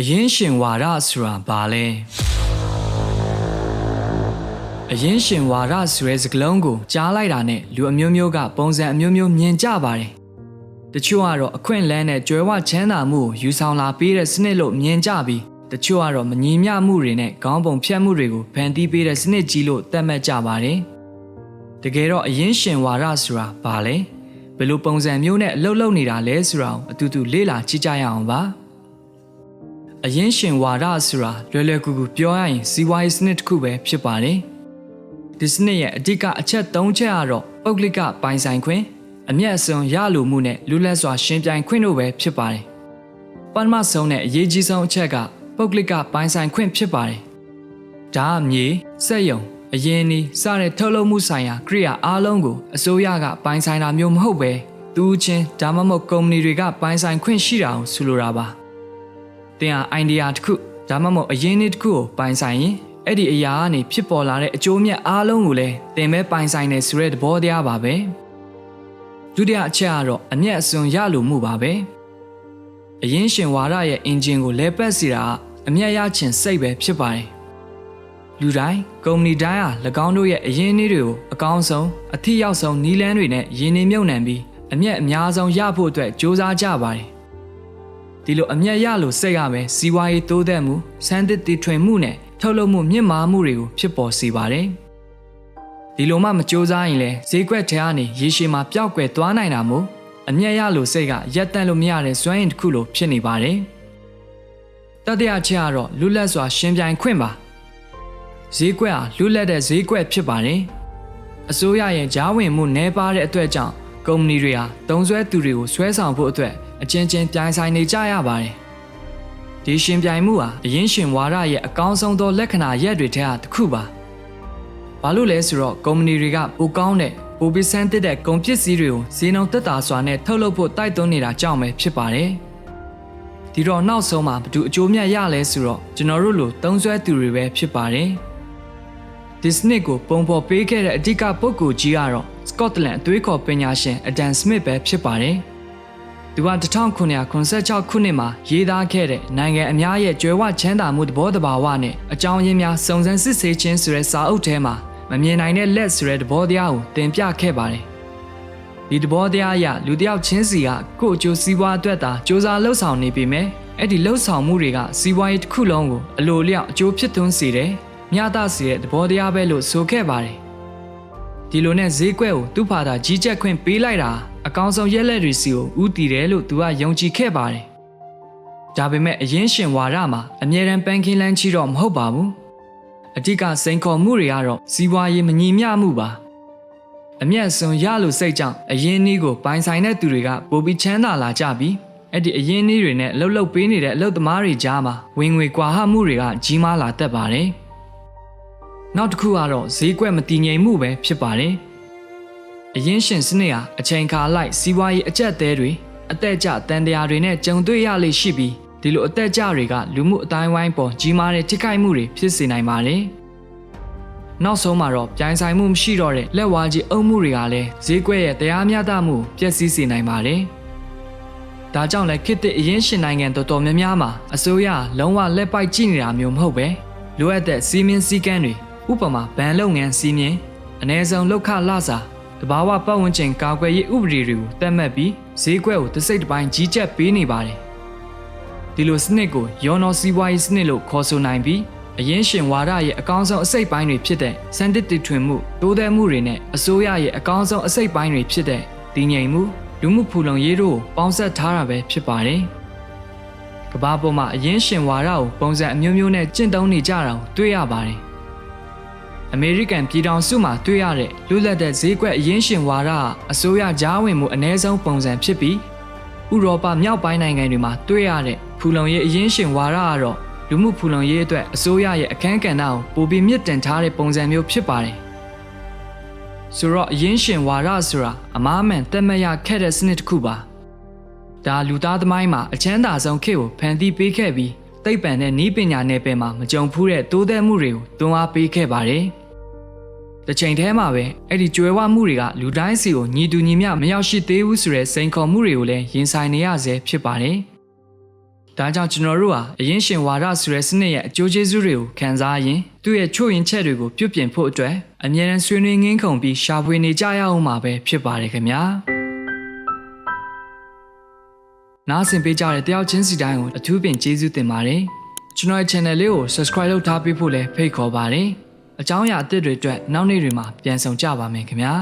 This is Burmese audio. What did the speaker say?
အရင်ရှင်ဝါဒဆိုတာဘာလဲအရင်ရှင်ဝါဒဆိုတဲ့စကားလုံးကိုကြားလိုက်တာနဲ့လူအမျိုးမျိုးကပုံစံအမျိုးမျိုးမြင်ကြပါတယ်တချို့ကတော့အခွင့်အလန်းနဲ့ကြွယ်ဝချမ်းသာမှုကိုယူဆောင်လာပေးတဲ့စနစ်လို့မြင်ကြပြီးတချို့ကတော့မညီမျှမှုတွေနဲ့ခေါင်းပုံဖြတ်မှုတွေကိုဖန်တီးပေးတဲ့စနစ်ကြီးလို့သတ်မှတ်ကြပါတယ်တကယ်တော့အရင်ရှင်ဝါဒဆိုတာဘာလဲဘယ်လိုပုံစံမျိုးနဲ့အလုပ်လုပ်နေတာလဲဆိုတာကိုအတူတူလေ့လာကြည့်ကြရအောင်ပါ အရင်ရှင်ဝါဒဆိုတာလွယ်လွယ်ကူကူပြောရရင်စီးပွားရေးစနစ်တစ်ခုပဲဖြစ်ပါတယ်။ဒီစနစ်ရဲ့အဓိကအချက်၃ချက်ကတော့ပုဂ္ဂလိကပိုင်ဆိုင်ခွင့်အမျက်အစွန်းရလိုမှုနဲ့လူလက်စွာရှင်ပြိုင်ခွင့်တို့ပဲဖြစ်ပါတယ်။ပထမဆုံးနဲ့အရေးကြီးဆုံးအချက်ကပုဂ္ဂလိကပိုင်ဆိုင်ခွင့်ဖြစ်ပါတယ်။ဒါအမြေစက်ယုံအရင်နီးစတဲ့ထုတ်လုပ်မှုဆိုင်ရာကိရိယာအားလုံးကိုအစိုးရကပိုင်ဆိုင်တာမျိုးမဟုတ်ပဲသူချင်းဒါမှမဟုတ်ကုမ္ပဏီတွေကပိုင်ဆိုင်ခွင့်ရှိတာကိုဆိုလိုတာပါ။ တင်ဟာအိုင်ဒီယာတစ်ခုဒါမှမဟုတ်အရင်းအနှီးတစ်ခုကိုပိုင်ဆိုင်ရင်အဲ့ဒီအရာကနေဖြစ်ပေါ်လာတဲ့အကျိုးမြတ်အားလုံးကိုလည်းတင်ပဲပိုင်ဆိုင်နေဆိုတဲ့သဘောတရားပါပဲဒုတိယအချက်ကတော့အမျက်အစွန်းရလိုမှုပါပဲအရင်းရှင်ဝါဒရဲ့အင်ဂျင်ကိုလဲပတ်စီတာကအမျက်ရချင်စိတ်ပဲဖြစ်ပါတယ်လူတိုင်းကုမ္ပဏီတိုင်းဟာ၎င်းတို့ရဲ့အရင်းအနှီးတွေကိုအကောင်းဆုံးအထီးရောက်ဆုံးနီးလန်းတွေနဲ့ရင်းနှီးမြုပ်နှံပြီးအမျက်အများဆုံးရဖို့အတွက်စ조사ကြပါတယ် ဒီလိုအမျက်ရလို့စိတ်ရမယ်စီးပွားရေးတိုးတက်မှုစမ်းသစ်တည်ထွင်မှုနဲ့ထုတ်လုပ်မှုမြင့်မားမှုတွေကိုဖြစ်ပေါ်စေပါတယ်ဒီလိုမှမကြိုးစားရင်လည်းဈေးကွက်ထဲကနေရေရှည်မှာပျောက်ကွယ်သွားနိုင်တာမို့အမျက်ရလို့စိတ်ကရက်တန့်လို့မရတဲ့စွမ်းရည်တစ်ခုလိုဖြစ်နေပါတယ်တတိယချက်ကတော့လူလက်စွာရှင်ပြိုင်ခွင့်ပါဈေးကွက်ဟာလူလက်တဲ့ဈေးကွက်ဖြစ်ပါတယ်အစိုးရရဲ့ဂျားဝင်မှုနှဲပါတဲ့အတွက်ကြောင့်ကုမ္ပဏီတွေဟာတုံးဆွဲသူတွေကိုဆွဲဆောင်ဖို့အတွက် အချင်းချင်းပြိုင်ဆိုင်နေကြရပါတယ်။ဒီရှင်ပြိုင်မှုဟာအရင်ရှင်ဝါဒရဲ့အကောင်းဆုံးသောလက္ခဏာရက်တွေထဲကတစ်ခုပါ။ဘာလို့လဲဆိုတော့ကုမ္ပဏီတွေကပိုကောင်းတဲ့ပိုပြီးဆန်းသစ်တဲ့ကုန်ပစ္စည်းတွေကိုဈေးနှုန်းသက်သာစွာနဲ့ထုတ်လုပ်ဖို့တိုက်တွန်းနေတာကြောင့်ပဲဖြစ်ပါတယ်။ဒီတော့နောက်ဆုံးမှာဘယ်သူအကျိုးမြတ်ရလဲဆိုတော့ကျွန်တော်တို့လိုသုံးဆွဲသူတွေပဲဖြစ်ပါတယ်။ဒီစနစ်ကိုပုံဖော်ပေးခဲ့တဲ့အဓိကပုဂ္ဂိုလ်ကြီးကတော့စကော့တလန်အသွေးခေါ်ပညာရှင်အဒန်စမစ်ပဲဖြစ်ပါတယ်။ သူက1986ခုနှစ်မှာရေးသားခဲ့တဲ့နိုင်ငံအများရဲ့ကြွယ်ဝချမ်းသာမှုသဘောတဘာဝနဲ့အကြောင်းရင်းများစုံစမ်းစစ်ဆေးခြင်းဆိုတဲ့စာအုပ်ထဲမှာမမြင်နိုင်တဲ့လက်ဆိုတဲ့သဘောတရားကိုတင်ပြခဲ့ပါတယ်။ဒီသဘောတရားအရလူတစ်ယောက်ချင်းစီကကိုယ့်အကျိုးစီးပွားအတွက်သာစ조사လှုပ်ဆောင်နေပေမဲ့အဲ့ဒီလှုပ်ဆောင်မှုတွေကစီးပွားရေးတစ်ခုလုံးကိုအလိုလျောက်အကျိုးဖြစ်သွင်းစေတယ်။မျှတစေတဲ့သဘောတရားပဲလို့ဆိုခဲ့ပါတယ်။ဒီလိုနဲ့ဈေးကွက်ကိုသူ့ဖာသာကြီးကြပ်ခွင့်ပေးလိုက်တာ အကောင်းဆုံးရက်လက်တွေစီကိုဥတည်တယ်လို့သူကယုံကြည်ခဲ့ပါတယ်။ဒါပေမဲ့အရင်ရှင်ဝါဒမှာအမြဲတမ်းပန်းခင်းလန်းချီတော့မဟုတ်ပါဘူး။အဓိကစိန်ခေါ်မှုတွေကတော့စီးပွားရေးမညီမျှမှုပါ။အမျက်စွန်ရလို့စိတ်ကြောင့်အရင်နည်းကိုပိုင်ဆိုင်တဲ့သူတွေကပိုပြီးချမ်းသာလာကြပြီးအဲ့ဒီအရင်နည်းတွေနဲ့လှုပ်လှုပ်ပေးနေတဲ့အလုပ်သမားတွေကြားမှာဝင်ငွေကွာဟမှုတွေကကြီးမားလာတတ်ပါတယ်။နောက်တစ်ခုကတော့ဈေးကွက်မတည်ငြိမ်မှုပဲဖြစ်ပါတယ်။ အရင်ရှင်စနစ်ဟာအချိန်ခါလိုက်စီးပွားရေးအကျက်သေးတွေအသက်အကျတန်တရားတွေနဲ့ကြုံတွေ့ရလေရှိပြီးဒီလိုအသက်အကျတွေကလူမှုအတိုင်းဝိုင်းပေါ်ကြီးမားတဲ့ထိခိုက်မှုတွေဖြစ်စေနိုင်ပါတယ်။နောက်ဆုံးမှာတော့ပြိုင်ဆိုင်မှုမရှိတော့တဲ့လက်ဝါးကြီးအုပ်မှုတွေကလည်းဈေးကွက်ရဲ့တရားမျှတမှုပျက်စီးစေနိုင်ပါတယ်။ဒါကြောင့်လည်းခေတ်သစ်အရင်ရှင်နိုင်ငံတော်တော်များများမှာအစိုးရလုံးဝလက်ပိုက်ကြည့်နေတာမျိုးမဟုတ်ပဲလိုအပ်တဲ့စီးမင်းစည်းကမ်းတွေဥပမာဗန်လုပ်ငန်းစီးမြင်အ ਨੇ ဆုံးလောက်ခလစာ တဘာဝပတ်ဝန်းကျင်ကာကွယ်ရေးဥပဒေတွေကိုတတ်မှတ်ပြီးဈေးကွက်ကိုတစ်စိတ်တစ်ပိုင်းကြီးကြပ်ပေးနေပါတယ်ဒီလိုစနစ်ကိုယောနော်စီးပွားရေးစနစ်လို့ခေါ်ဆိုနိုင်ပြီးအရင်ရှင်ဝါဒရဲ့အကောင်းဆုံးအစိတ်ပိုင်းတွေဖြစ်တဲ့စံတစ်တည်ထွင်မှုတိုးတက်မှုတွေနဲ့အစိုးရရဲ့အကောင်းဆုံးအစိတ်ပိုင်းတွေဖြစ်တဲ့တည်ငြိမ်မှုလူမှုဖူလုံရေးတို့ကိုပေါင်းစပ်ထားတာပဲဖြစ်ပါတယ်ကမ္ဘာပေါ်မှာအရင်ရှင်ဝါဒကိုပုံစံအမျိုးမျိုးနဲ့ကျင့်သုံးနေကြတာကိုတွေ့ရပါတယ် အမေရိကန်ပြည်ထောင်စုမှာတွေ့ရတဲ့လူလက်တဲ့ဈေးကွက်အရင်ရှင်ဝါဒအစိုးရကြားဝင်မှုအ ਨੇ ဆုံးပုံစံဖြစ်ပြီးဥရောပမြောက်ပိုင်းနိုင်ငံတွေမှာတွေ့ရတဲ့ဖူလုံရေးအရင်ရှင်ဝါဒကတော့လူမှုဖူလုံရေးအတွက်အစိုးရရဲ့အခမ်းကဏ္ဍကိုပိုပြီးမြင့်တင်ထားတဲ့ပုံစံမျိုးဖြစ်ပါတယ်။ဆိုတော့အရင်ရှင်ဝါဒဆိုတာအမားမှန်တက်မတ်ရခဲ့တဲ့စနစ်တစ်ခုပါ။ဒါလူသားသမိုင်းမှာအချမ်းသာဆုံးခေတ်ကိုဖန်တီးပေးခဲ့ပြီးသိပ္ပံနဲ့နည်းပညာနယ်ပယ်မှာမကြုံဖူးတဲ့တိုးတက်မှုတွေကိုတွန်းအားပေးခဲ့ပါတယ်။ တစ်ချိန်တည်းမှာပဲအဲ့ဒီကြွယ်ဝမှုတွေကလူတိုင်းစီကိုညီတူညီမျှမရောက်ရှိသေးဘူးဆိုတဲ့စိန်ခေါ်မှုတွေကိုလည်းရင်ဆိုင်နေရဆဲဖြစ်ပါတယ်။ဒါကြောင့်ကျွန်တော်တို့ဟာအရင်ရှင်ဝါဒဆိုတဲ့စနစ်ရဲ့အကျိုးကျေးဇူးတွေကိုခံစားရင်သူ့ရဲ့ချို့ယင်ချက်တွေကိုပြုပြင်ဖို့အတွက်အမြဲတမ်းဆွေးနွေးငင်းခုန်ပြီးရှာဖွေနေကြရအောင်မှာပဲဖြစ်ပါတယ်ခင်ဗျာနားဆင်ပေးကြတဲ့တယောက်ချင်းစီတိုင်းကိုအထူးပင်ကျေးဇူးတင်ပါတယ်ကျွန်တော်ရဲ့ channel လေးကို subscribe လုပ်ထားပေးဖို့လည်းဖိတ်ခေါ်ပါတယ် အကြောင်းအရာအသစ်တွေအတွက်နောက်နေ့တွေမှာပြန်ဆောင်ကြပါမယ်ခင်ဗျာ